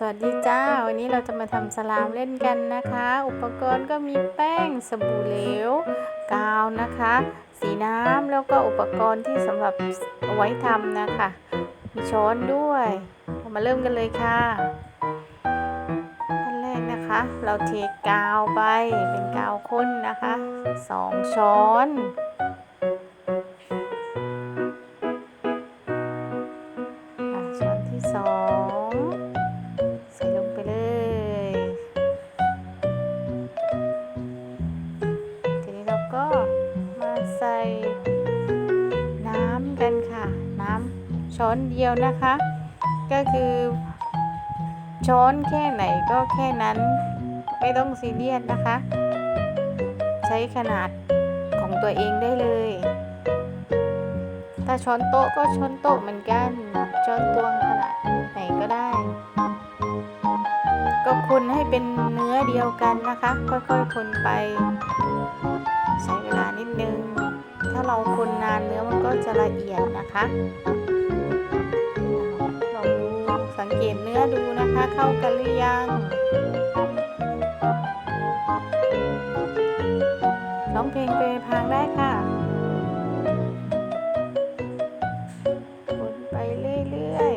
สวัสดีจ้า วันนี้เราจะมาทำสลามเล่นกันนะคะ อุปกรณ์ก็มีแป้งสบู่เหลว กาวนะคะ สีน้ำแล้วก็อุปกรณ์ที่สำหรับเอาไว้ทำนะคะ มีช้อนด้วยเรามาเริ่มกันเลยค่ะขั้นแรกนะคะ เราเทกาวไปเป็นกาวข้นนะคะสองช้อนช้อนที่สอง ช้อนเดียวนะคะ ก็คือช้อนแค่ไหนก็แค่นั้นไม่ต้องซีเรียสนะคะ ใช้ขนาดของตัวเองได้เลย ถ้าช้อนโต๊ะก็ช้อนโต๊ะเหมือนกัน ช้อนตวงขนาดไหนก็ได้ ก็คนให้เป็นเนื้อเดียวกันนะคะ ค่อยๆคนไป ใช้เวลานิดนึง ถ้าเราคนนานเนื้อมันก็จะละเอียดนะคะ สังเกตเนื้อดูนะคะเข้ากันหรือยังร้องเพลงไปพางได้ค่ะคนไปเรื่อย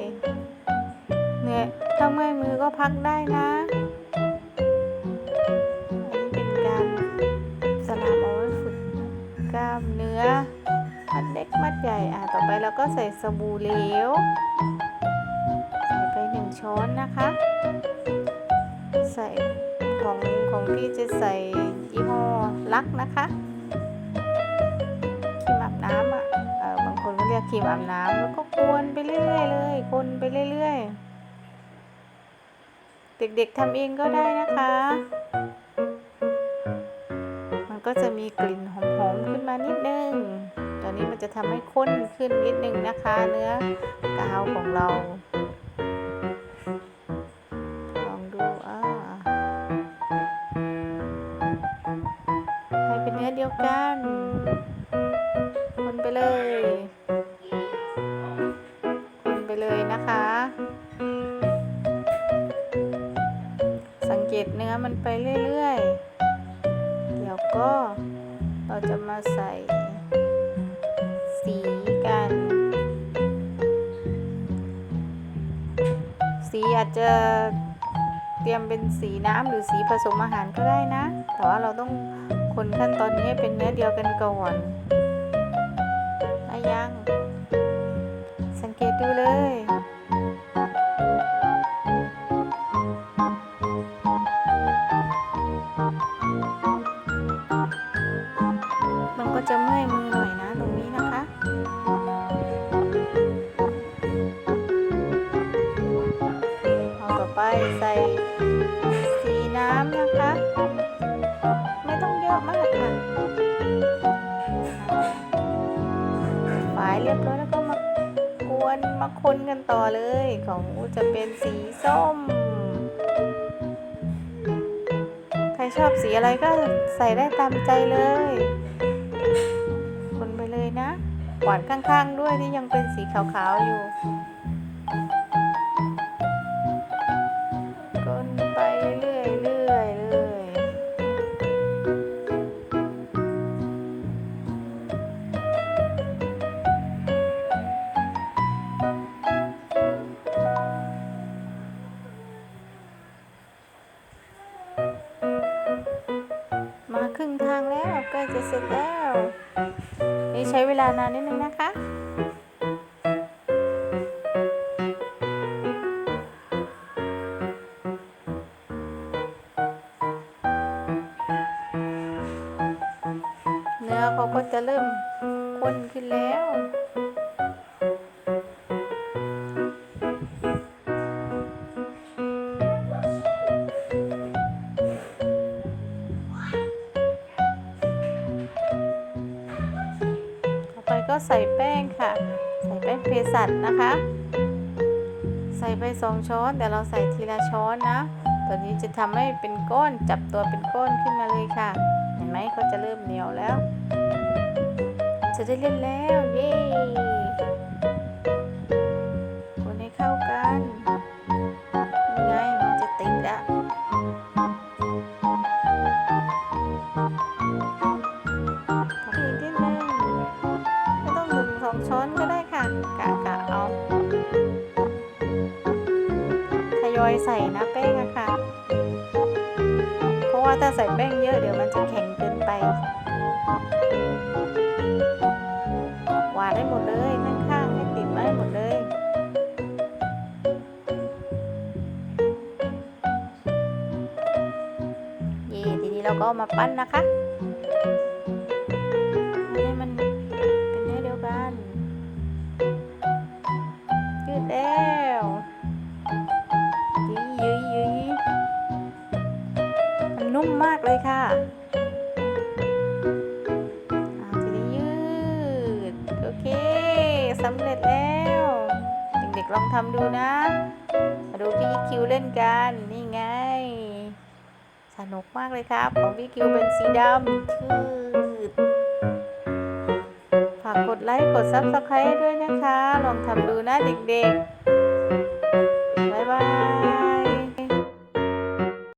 ๆเนี่ยถ้าเมื่อยมือก็พักได้นะอันนี้เป็นการสลับเอาไว้ฝึกกล้ามเนื้อ มัดเล็กมัดใหญ่ อะ ต่อไปเราก็ใส่สบู่เหลว ช้อนนะคะ ใส่ของของพี่จะใส่ยี่ห้อลักนะคะครีมอาบน้ำอะบางคนก็เรียกครีมอาบน้ำแล้วก็กวนไปเรื่อยๆเลยคนไปเรื่อยๆ เด็กๆทำเองก็ได้นะคะ มันก็จะมีกลิ่นหอมๆขึ้นมานิดนึงตอนนี้มันจะทำให้ข้นขึ้นนิดนึงนะคะ เนื้อกาวของเรา ยวกัน คนไปเลย คนไปเลยนะคะ สังเกตเนื้อมันไปเรื่อย ๆ เดี๋ยวก็เราจะมาใส่สีกัน สีอาจจะเตรียมเป็นสีน้ำหรือสีผสมอาหารก็ได้นะ แต่ว่าเราต้อง คนขั้นตอนนี้ให้เป็นเนื้อเดียวกันก่อนได้ยัง สังเกตดูเลย อบมากค่ะฝายเรียบร้อยแล้วก็มากวนมาคนกันต่อเลยของอูจะเป็นสีส้ม ใครชอบสีอะไรก็ใส่ได้ตามใจเลย คนไปเลยนะหวานข้างๆด้วยที่ยังเป็นสีขาวๆอยู่ เสร็จแล้ว นี่ใช้เวลานานนิดนึงนะคะเนื้อเขาก็จะเริ่มข้นขึ้นแล้ว ใส่แป้งค่ะ ใส่แป้งเภสัชนะคะ ใส่ไปสองช้อนแต่เราใส่ทีละช้อนนะตัวนี้จะทำให้เป็นก้อนจับตัวเป็นก้อนขึ้นมาเลยค่ะ เห็นไหมเขาจะเริ่มเหนียวแล้ว จะได้เล่นแล้วเย้ ใส่นะแป้งอะค่ะ เพราะว่าถ้าใส่แป้งเยอะเดี๋ยวมันจะแข็งเกินไปหวาดให้หมดเลยข้างๆให้ติดไว้หมดเลยเย่ทีนี้เราก็มาปั้นนะคะ สำเร็จแล้ว เด็กๆลองทำดูนะ มาดูพี่คิวเล่นกัน นี่ไง สนุกมากเลยครับ ของพี่คิวเป็นสีดำชืดฝากกดไลค์ กดซับสไครต์ด้วยนะคะ ลองทำดูนะเด็กๆ